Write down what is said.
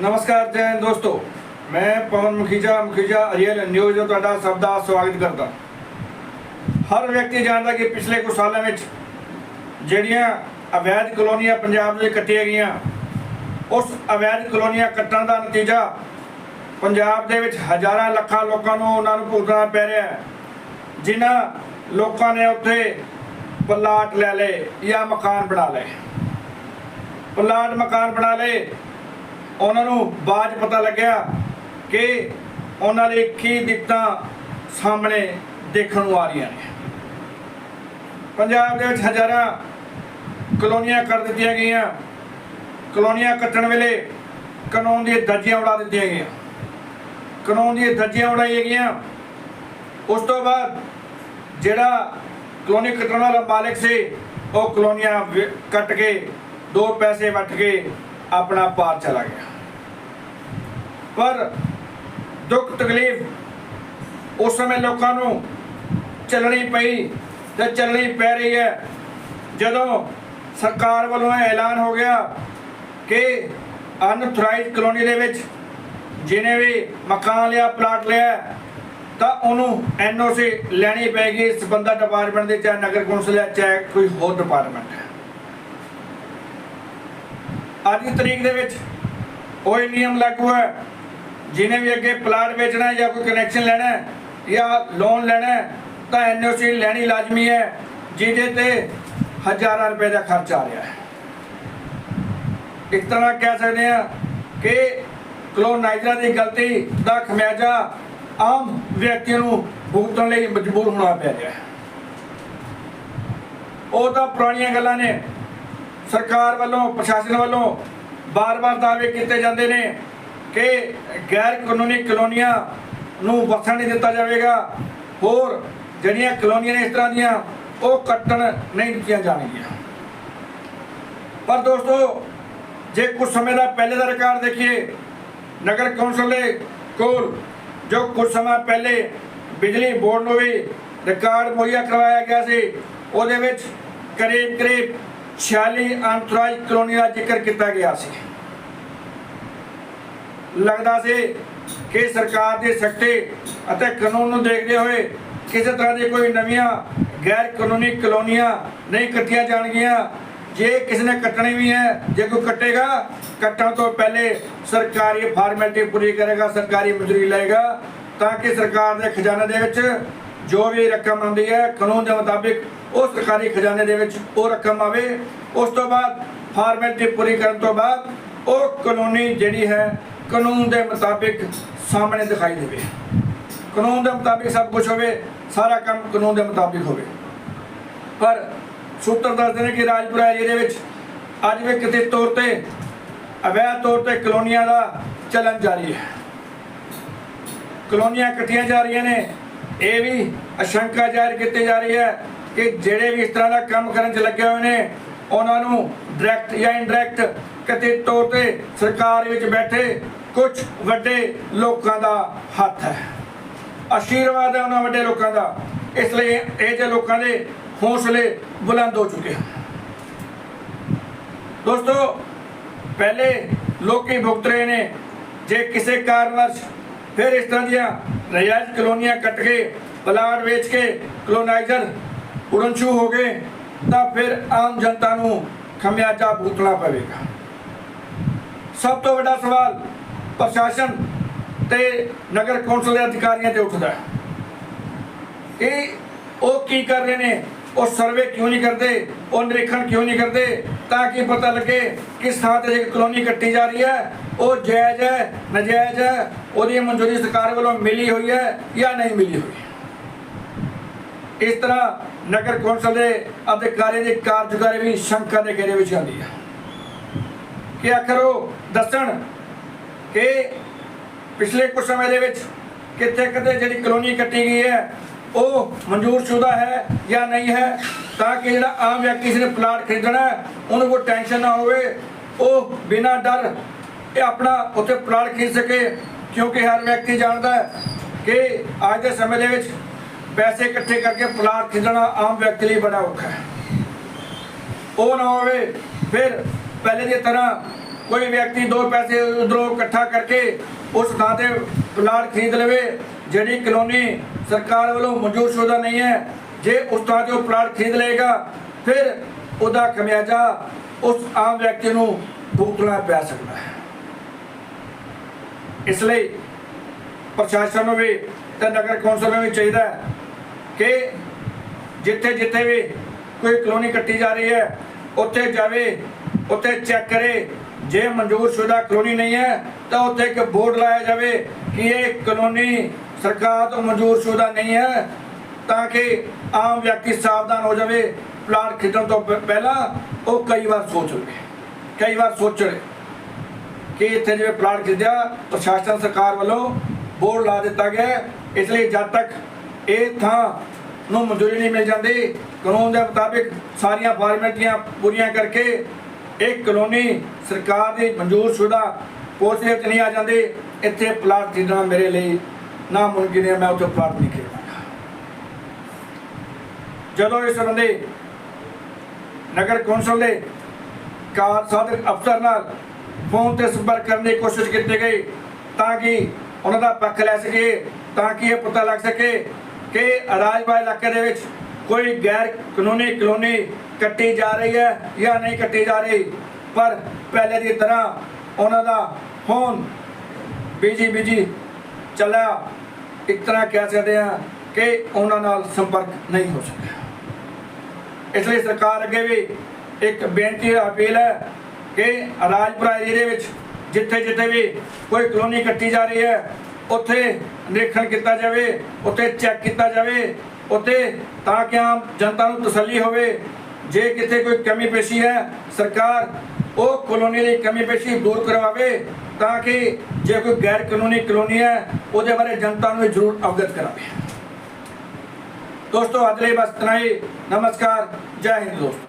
ਨਮਸਕਾਰ, ਜੈ ਦੋਸਤੋ। ਮੈਂ ਪਵਨ ਮੁਖੀਜਾ ਮੁਖੀਜਾ ਅਰੀਅਲ ਨਿਊਜ਼ ਤੋਂ ਤੁਹਾਡਾ ਸਭ ਦਾ ਸਵਾਗਤ ਕਰਦਾ। ਹਰ ਵਿਅਕਤੀ ਜਾਣਦਾ ਕਿ ਪਿਛਲੇ ਕੁਝ ਸਾਲਾਂ ਵਿੱਚ ਜਿਹੜੀਆਂ ਅਵੈਧ ਕਲੋਨੀਆਂ ਪੰਜਾਬ ਦੇ ਕੱਟੀਆਂ ਗਈਆਂ, ਉਸ ਅਵੈਧ ਕਲੋਨੀਆਂ ਕੱਟਣ ਦਾ ਨਤੀਜਾ ਪੰਜਾਬ ਦੇ ਵਿੱਚ ਹਜ਼ਾਰਾਂ ਲੱਖਾਂ ਲੋਕਾਂ ਨੂੰ ਉਹਨਾਂ ਨੂੰ ਭੁਗਤਣਾ ਪੈ ਰਿਹਾ ਹੈ। ਜਿਨ੍ਹਾਂ ਲੋਕਾਂ ਨੇ ਉੱਥੇ ਪਲਾਟ ਲੈ ਲਏ ਜਾਂ ਮਕਾਨ ਬਣਾ ਲਏ। ਪਲਾਟ, ਮਕਾਨ ਬਣਾ ਲਏ ਉਹਨਾਂ ਨੂੰ ਬਾਅਦ ਪਤਾ ਲੱਗਿਆ ਕਿ ਉਹਨਾਂ ਲਈ ਕੀ ਦਿੱਕਤਾਂ ਸਾਹਮਣੇ ਦੇਖਣ ਨੂੰ ਆ ਰਹੀਆਂ ਨੇ। ਪੰਜਾਬ ਦੇ ਵਿੱਚ ਹਜ਼ਾਰਾਂ ਕਲੋਨੀਆਂ ਕਰ ਦਿੱਤੀਆਂ ਗਈਆਂ। ਕਲੋਨੀਆਂ ਕੱਟਣ ਵੇਲੇ ਕਾਨੂੰਨ ਦੀਆਂ ਦਰਜੀਆਂ ਉਡਾ ਦਿੱਤੀਆਂ ਗਈਆਂ। ਕਾਨੂੰਨ ਦੀਆਂ ਧੱਜੀਆਂ ਉਡਾਈਆਂ ਗਈਆਂ। ਉਸ ਤੋਂ ਬਾਅਦ ਜਿਹੜਾ ਕਲੋਨੀ ਕੱਟਣ ਵਾਲਾ ਮਾਲਕ ਸੀ, ਉਹ ਕਲੋਨੀਆਂ ਵਿ- ਕੱਟ ਕੇ ਦੋ ਪੈਸੇ ਵੱਟ ਕੇ ਆਪਣਾ ਪਾਰ ਚਲਾ ਗਿਆ। ਪਰ ਦੁੱਖ ਤਕਲੀਫ ਉਸ ਸਮੇਂ ਲੋਕਾਂ ਨੂੰ ਚੱਲਣੀ ਪਈ ਤੇ ਚੱਲਣੀ ਪੈ ਰਹੀ ਹੈ। ਜਦੋਂ ਸਰਕਾਰ ਵੱਲੋਂ ਐਲਾਨ ਹੋ ਗਿਆ ਕਿ ਅਨਥਰਾਈਜ਼ ਕਲੋਨੀ ਦੇ ਵਿੱਚ ਜਿਹਨੇ ਵੀ ਮਕਾਨ ਲਿਆ, ਪਲਾਟ ਲਿਆ, ਤਾਂ ਉਹਨੂੰ ਐਨਓਸੀ ਲੈਣੀ ਪੈਗੀ ਸਬੰਧਤ ਡਿਪਾਰਟਮੈਂਟ ਦੇ, ਚਾਹੇ ਨਗਰ ਕੌਂਸਲ ਹੈ, ਚਾਹੇ ਕੋਈ ਹੋਰ ਡਿਪਾਰਟਮੈਂਟ ਹੈ। ਅੱਜ ਦੀ ਤਰੀਕ ਦੇ ਵਿੱਚ ਉਹ ਇਹ ਨਿਯਮ ਲਾਗੂ ਹੈ, ਜਿਹਨੇ ਵੀ ਅੱਗੇ ਪਲਾਟ ਵੇਚਣਾ ਜਾਂ ਕੋਈ ਕਨੈਕਸ਼ਨ ਲੈਣਾ ਜਾਂ ਲੋਨ ਲੈਣਾ ਹੈ, ਤਾਂ ਐਨਓਸੀ ਲੈਣੀ ਲਾਜ਼ਮੀ ਹੈ, ਜਿਹਦੇ ਤੇ ਹਜ਼ਾਰਾਂ ਰੁਪਏ ਦਾ ਖਰਚ ਆ ਰਿਹਾ ਹੈ। ਇੱਕ ਤਰ੍ਹਾਂ ਕਹਿ ਸਕਦੇ ਹਾਂ ਕਿ ਕਲੋਨਾਈਜ਼ਰਾਂ ਦੀ ਗਲਤੀ ਦਾ ਖਮਿਆਜਾ ਆਮ ਵਿਅਕਤੀ ਨੂੰ ਭੁਗਤਣ ਲਈ ਮਜਬੂਰ ਹੋਣਾ ਪੈ ਰਿਹਾ ਹੈ। ਉਹ ਤਾਂ ਪੁਰਾਣੀਆਂ ਗੱਲਾਂ ਨੇ ਸਰਕਾਰ ਵੱਲੋਂ, ਪ੍ਰਸ਼ਾਸਨ ਵੱਲੋਂ ਬਾਰ-ਬਾਰ ਦਾਅਵੇ ਕੀਤੇ ਜਾਂਦੇ ਨੇ ਕਿ ਗੈਰ ਕਾਨੂੰਨੀ ਕਲੋਨੀਆਂ ਨੂੰ ਵਸਣ ਨਹੀਂ ਦਿੱਤਾ ਜਾਵੇਗਾ। ਹੋਰ ਜਿਹੜੀਆਂ ਕਲੋਨੀਆਂ ਨੇ ਇਸ ਤਰ੍ਹਾਂ ਦੀਆਂ, ਉਹ ਕੱਟਣ ਨਹੀਂ ਦਿੱਤੀਆਂ ਜਾਣਗੀਆਂ। ਪਰ ਦੋਸਤੋ, ਜੇ ਕੁਝ ਸਮੇਂ ਦਾ ਪਹਿਲੇ ਦਾ ਰਿਕਾਰਡ ਦੇਖੀਏ, ਨਗਰ ਕੌਂਸਲ ਦੇ ਕੋਲ ਜੋ ਕੁਝ ਸਮਾਂ ਪਹਿਲੇ ਬਿਜਲੀ ਬੋਰਡ ਨੂੰ ਵੀ ਰਿਕਾਰਡ ਮੁਹੱਈਆ ਕਰਵਾਇਆ ਗਿਆ ਸੀ, ਉਹਦੇ ਵਿੱਚ ਕਰੀਬ ਕਰੀਬ 46 ਅੰਤਰਾਜ ਕਲੋਨੀ ਦਾ ਜ਼ਿਕਰ ਕੀਤਾ ਗਿਆ ਸੀ। ਲੱਗਦਾ ਸੀ ਕਿ ਸਰਕਾਰ ਦੀ ਸਖਤੀ ਅਤੇ ਕਾਨੂੰਨ ਨੂੰ ਦੇਖਦੇ ਹੋਏ ਕਿਸੇ ਤਰ੍ਹਾਂ ਦੀ ਕੋਈ ਨਵੀਆਂ ਗੈਰ ਕਾਨੂੰਨੀ ਕਲੋਨੀਆਂ ਨਹੀਂ ਕੱਟੀਆਂ ਜਾਣਗੀਆਂ। ਜੇ ਕਿਸੇ ਨੇ ਕੱਟਣੀ ਵੀ ਹੈ, ਜੇ ਕੋਈ ਕੱਟੇਗਾ, ਕੱਟਣ ਤੋਂ ਪਹਿਲੇ ਸਰਕਾਰੀ ਫਾਰਮੈਲਿਟੀ ਪੂਰੀ ਕਰੇਗਾ, ਸਰਕਾਰੀ ਮਜ਼ਦੂਰੀ ਲਏਗਾ, ਤਾਂ ਕਿ ਸਰਕਾਰ ਦੇ ਖਜ਼ਾਨੇ ਦੇ ਵਿੱਚ ਜੋ ਵੀ ਰਕਮ ਆਉਂਦੀ ਹੈ, ਕਾਨੂੰਨ ਦੇ ਮੁਤਾਬਿਕ ਉਹ ਸਰਕਾਰੀ ਖਜ਼ਾਨੇ ਦੇ ਵਿੱਚ ਉਹ ਰਕਮ ਆਵੇ। ਉਸ ਤੋਂ ਬਾਅਦ ਫਾਰਮੈਲਿਟੀ ਪੂਰੀ ਕਰਨ ਤੋਂ ਬਾਅਦ ਉਹ ਕਲੋਨੀ ਜਿਹੜੀ ਹੈ, ਕਾਨੂੰਨ ਦੇ ਮੁਤਾਬਿਕ ਸਾਹਮਣੇ ਦਿਖਾਈ ਦੇਵੇ। ਕਾਨੂੰਨ ਦੇ ਮੁਤਾਬਿਕ ਸਭ ਕੁਝ ਹੋਵੇ, ਸਾਰਾ ਕੰਮ ਕਾਨੂੰਨ ਦੇ ਮੁਤਾਬਿਕ ਹੋਵੇ। ਪਰ ਸੂਤਰ ਦੱਸਦੇ ਨੇ ਕਿ ਰਾਜਪੁਰਾ ਏਰੀਆ ਦੇ ਵਿੱਚ ਅੱਜ ਵੀ ਕਿਤੇ ਤੌਰ ਤੇ, ਅਵੈਧ ਤੌਰ ਤੇ ਕਲੋਨੀਆਂ ਦਾ ਚੱਲਣ ਜਾਰੀ ਹੈ। ਕਲੋਨੀਆਂ ਕੱਟੀਆਂ ਜਾ ਰਹੀਆਂ ਨੇ। ਇਹ ਵੀ ਅਸ਼ੰਕਾ ਜ਼ਾਹਿਰ ਕੀਤੀ ਜਾ ਰਹੀ ਹੈ ਕਿ ਜਿਹੜੇ ਵੀ ਇਸ ਤਰ੍ਹਾਂ ਦਾ ਕੰਮ ਕਰਨ 'ਚ ਲੱਗੇ ਹੋਏ ਨੇ, ਉਹਨਾਂ ਨੂੰ ਡਾਇਰੈਕਟ ਜਾਂ ਇਨਡਾਇਰੈਕਟ ਕਿਤੇ ਤੌਰ ਤੇ ਸਰਕਾਰ ਵਿੱਚ ਬੈਠੇ ਕੁਝ ਵੱਡੇ ਲੋਕਾਂ ਦਾ ਹੱਥ ਹੈ। ਆਸ਼ੀਰਵਾਦ ਹੈ ਉਹਨਾਂ ਵੱਡੇ ਲੋਕਾਂ ਦਾ। ਇਸ ਲਈ ਇਹ ਜੇ ਲੋਕਾਂ ਦੇ ਹੌਸਲੇ ਬੁਲੰਦ ਹੋ ਚੁੱਕੇ ਦੋਸਤੋ, ਪਹਿਲੇ ਲੋਕੀ ਭੁਗਤ ਰਹੇ ਨੇ। ਜੇ ਕਿਸੇ ਕਾਰਨਵਸ਼ ਫਿਰ ਇਸ ਤਰ੍ਹਾਂ ਦੀਆਂ ਰਿਆਇਤ ਕਲੋਨੀਆਂ ਕੱਟ ਕੇ, ਪਲਾਟ ਵੇਚ ਕੇ, ਕਲੋਨਾਈਜ਼ਰ ਉੜਨਸ਼ੂ ਹੋ ਗਏ, ਤਾਂ ਫਿਰ ਆਮ ਜਨਤਾ ਨੂੰ ਖਮਿਆਜਾ ਭੁਗਤਣਾ ਪਵੇਗਾ। ਸਭ ਤੋਂ ਵੱਡਾ ਸਵਾਲ ਪ੍ਰਸ਼ਾਸਨ ਤੇ ਨਗਰ ਕੌਂਸਲ ਦੇ ਅਧਿਕਾਰੀਆਂ ਤੇ ਉੱਠਦਾ ਹੈ। ਇਹ ਉਹ ਕੀ ਕਰ ਰਹੇ ਨੇ? ਉਹ ਸਰਵੇ ਕਿਉਂ ਨਹੀਂ ਕਰਦੇ? ਉਹ ਨਿਰੀਖਣ ਕਿਉਂ ਨਹੀਂ ਕਰਦੇ? ਤਾਂ ਕਿ ਪਤਾ ਲੱਗੇ ਕਿਸ ਥਾਂ ਤੇ ਇੱਕ ਕਲੋਨੀ ਕੱਟੀ ਜਾ ਰਹੀ ਹੈ? ਉਹ ਜਾਇਜ਼ ਹੈ, ਨਜਾਇਜ਼ ਹੈ, ਉਹਦੀ ਮਨਜ਼ੂਰੀ ਸਰਕਾਰ ਵੱਲੋਂ ਮਿਲੀ ਹੋਈ ਹੈ ਜਾਂ ਨਹੀਂ ਮਿਲੀ ਹੋਈ? ਇਸ ਤਰ੍ਹਾਂ ਨਗਰ ਕੌਂਸਲ ਦੇ ਅਧਿਕਾਰੀ ਦੀ ਕਾਰਜਕਾਰੀ ਵੀ ਸ਼ੰਕਾ ਦੇ ਘੇਰੇ ਵਿੱਚ ਆਉਂਦੀ ਹੈ। ਕਿ ਆਖਰ ਉਹ ਦੱਸਣ ਕਿ ਪਿਛਲੇ ਕੁਝ ਸਮੇਂ ਦੇ ਵਿੱਚ ਕਿੱਥੇ ਕਿਤੇ ਜਿਹੜੀ ਕਲੋਨੀ ਕੱਟੀ ਗਈ ਹੈ, ਉਹ ਮਨਜ਼ੂਰਸ਼ੁਦਾ ਹੈ ਜਾਂ ਨਹੀਂ ਹੈ, ਤਾਂ ਕਿ ਜਿਹੜਾ ਆਮ ਵਿਅਕਤੀ ਜਿਹਨੇ ਪਲਾਟ ਖਰੀਦਣਾ ਉਹਨੂੰ ਕੋਈ ਟੈਨਸ਼ਨ ਨਾ ਹੋਵੇ, ਉਹ ਬਿਨਾਂ ਡਰ ਇਹ ਆਪਣਾ ਉੱਥੇ ਪਲਾਟ ਖਰੀਦ ਸਕੇ, ਕਿਉਂਕਿ ਹਰ ਵਿਅਕਤੀ ਜਾਣਦਾ ਹੈ ਕਿ ਅੱਜ ਦੇ ਸਮੇਂ ਦੇ ਵਿੱਚ ਪੈਸੇ ਇਕੱਠੇ ਕਰਕੇ ਪਲਾਟ ਖਰੀਦਣਾ ਆਮ ਵਿਅਕਤੀ ਲਈ ਬੜਾ ਔਖਾ ਹੈ। ਉਹ ਨਾ ਹੋਵੇ, ਫਿਰ ਪਹਿਲੇ ਦੀ ਤਰ੍ਹਾਂ ਕੋਈ ਵਿਅਕਤੀ ਦੋ ਪੈਸੇ ਉਧਰੋਂ ਇਕੱਠਾ ਕਰਕੇ ਉਸ ਥਾਂ ਤੇ ਪਲਾਟ ਖਰੀਦ ਲਵੇ, ਜਿਹੜੀ ਕਲੋਨੀ ਸਰਕਾਰ ਵੱਲੋਂ ਮਨਜ਼ੂਰਸ਼ੁਦਾ ਨਹੀਂ ਹੈ। ਜੇ ਉਸ ਥਾਂ ਤੇ ਉਹ ਪਲਾਟ ਖਰੀਦ ਲਏਗਾ, ਫਿਰ ਉਹਦਾ ਖਮਿਆਜਾ ਉਸ ਆਮ ਵਿਅਕਤੀ ਨੂੰ ਭੁਗਤਣਾ ਪੈ ਸਕਦਾ ਹੈ। ਇਸ ਲਈ ਪ੍ਰਸ਼ਾਸਨ ਨੂੰ ਵੀ ਤੇ ਨਗਰ ਕੌਂਸਲ ਨੂੰ ਵੀ ਚਾਹੀਦਾ ਕਿ ਜਿੱਥੇ ਜਿੱਥੇ ਵੀ ਕੋਈ ਕਲੋਨੀ ਕੱਟੀ ਜਾ ਰਹੀ ਹੈ, ਉੱਥੇ ਜਾਵੇ, ਉੱਥੇ ਚੈੱਕ ਕਰੇ। ਜੇ ਮਨਜ਼ੂਰ ਸ਼ੁਦਾ ਕਲੋਨੀ ਨਹੀਂ ਹੈ, ਤਾਂ ਉੱਥੇ ਇੱਕ ਬੋਰਡ ਲਾਇਆ ਜਾਵੇ ਕਿ ਇਹ ਕਲੋਨੀ ਸਰਕਾਰ ਤੋਂ ਮਨਜ਼ੂਰ ਸ਼ੁਦਾ ਨਹੀਂ ਹੈ, ਤਾਂ ਕਿ ਆਮ ਵਿਅਕਤੀ ਸਾਵਧਾਨ ਹੋ ਜਾਵੇ। ਪਲਾਟ ਖਰੀਦਣ ਤੋਂ ਪ- ਪਹਿਲਾਂ ਉਹ ਕਈ ਵਾਰ ਸੋਚ ਲਵੇ ਕਈ ਵਾਰ ਸੋਚੇ ਕਿ ਇੱਥੇ ਜਿਵੇਂ ਪਲਾਟ ਖਰੀਦਿਆ, ਪ੍ਰਸ਼ਾਸਨ ਸਰਕਾਰ ਵੱਲੋਂ ਬੋਰਡ ਲਾ ਦਿੱਤਾ ਗਿਆ ਇਸ ਲਈ ਜਦ ਤੱਕ ਇਹ ਥਾਂ ਨੂੰ ਮਨਜ਼ੂਰੀ ਨਹੀਂ ਮਿਲ ਜਾਂਦੀ, ਕਾਨੂੰਨ ਦੇ ਮੁਤਾਬਿਕ ਸਾਰੀਆਂ ਫਾਰਮੈਲਿਟੀਆਂ ਪੂਰੀਆਂ ਕਰਕੇ ਇਹ ਕਲੋਨੀ ਸਰਕਾਰ ਦੀ ਮਨਜ਼ੂਰਸ਼ੁਦਾ ਪੋਸਟ ਵਿੱਚ ਨਹੀਂ ਆ ਜਾਂਦੀ, ਇੱਥੇ ਪਲਾਟ ਖਰੀਦਣਾ ਮੇਰੇ ਲਈ ਨਾਮੁਮਕਿਨ ਹੈ ਮੈਂ ਉੱਥੇ ਪਲਾਟ ਨਹੀਂ ਖਰੀਦਾਂਗਾ। ਜਦੋਂ ਇਸ ਸੰਬੰਧੀ ਨਗਰ ਕੌਂਸਲ ਦੇ ਕਾਰ ਸਾਧਕ ਅਫਸਰ ਨਾਲ ਫੋਨ ਤੇ ਸੰਪਰਕ ਕਰਨ ਦੀ ਕੋਸ਼ਿਸ਼ ਕੀਤੀ ਗਈ ਤਾਂ ਕਿ ਉਹਨਾਂ ਦਾ ਪੱਖ ਲੈ ਸਕੀਏ ਤਾਂ ਕਿ ਇਹ ਪਤਾ ਲੱਗ ਸਕੇ ਕਿ ਰਾਜਬਾਈ ਇਲਾਕੇ ਦੇ ਵਿੱਚ ਕੋਈ ਗੈਰ ਕਾਨੂੰਨੀ ਕਲੋਨੀ ਕੱਟੀ ਜਾ ਰਹੀ ਹੈ ਜਾਂ ਨਹੀਂ ਕੱਟੀ ਜਾ ਰਹੀ। ਪਰ ਪਹਿਲੇ ਦੀ ਤਰ੍ਹਾਂ ਉਹਨਾਂ ਦਾ ਫੋਨ ਬੀਜੀ ਬੀਜੀ ਚੱਲਿਆ। ਇੱਕ ਤਰ੍ਹਾਂ ਕਹਿ ਸਕਦੇ ਹਾਂ ਕਿ ਉਹਨਾਂ ਨਾਲ ਸੰਪਰਕ ਨਹੀਂ ਹੋ ਸਕਿਆ। ਇਸ ਲਈ ਸਰਕਾਰ ਅੱਗੇ ਵੀ ਇੱਕ ਬੇਨਤੀ ਅਪੀਲ ਹੈ ਕਿ ਰਾਜਪੁਰਾ ਏਰੀਏ ਵਿੱਚ ਜਿੱਥੇ ਜਿੱਥੇ ਵੀ ਕੋਈ ਕਲੋਨੀ ਕੱਟੀ ਜਾ ਰਹੀ ਹੈ, ਉੱਥੇ ਨਿਰੀਖਣ ਕੀਤਾ ਜਾਵੇ, ਉੱਥੇ ਚੈੱਕ ਕੀਤਾ ਜਾਵੇ, ਉੱਥੇ ਤਾਂ ਕਿ ਆਮ ਜਨਤਾ ਨੂੰ ਤਸੱਲੀ ਹੋਵੇ। ਜੇ ਕਿਤੇ ਕੋਈ ਕਮੀ ਪੇਸ਼ੀ ਹੈ, ਸਰਕਾਰ ਉਹ ਕਲੋਨੀ ਦੀ ਕਮੀ ਪੇਸ਼ੀ ਦੂਰ ਕਰਵਾਵੇ ਤਾਂ ਕਿ ਜੇ ਕੋਈ ਗੈਰ ਕਾਨੂੰਨੀ ਕਲੋਨੀ ਹੈ, ਉਹਦੇ ਬਾਰੇ ਜਨਤਾ ਨੂੰ ਜ਼ਰੂਰ ਅਵਗਤ ਕਰਾਵੇ। ਦੋਸਤੋ, ਅੱਜ ਲਈ ਬਸ ਇਤਨਾ ਹੀ। ਨਮਸਕਾਰ। ਜੈ ਹਿੰਦ ਦੋਸਤੋ।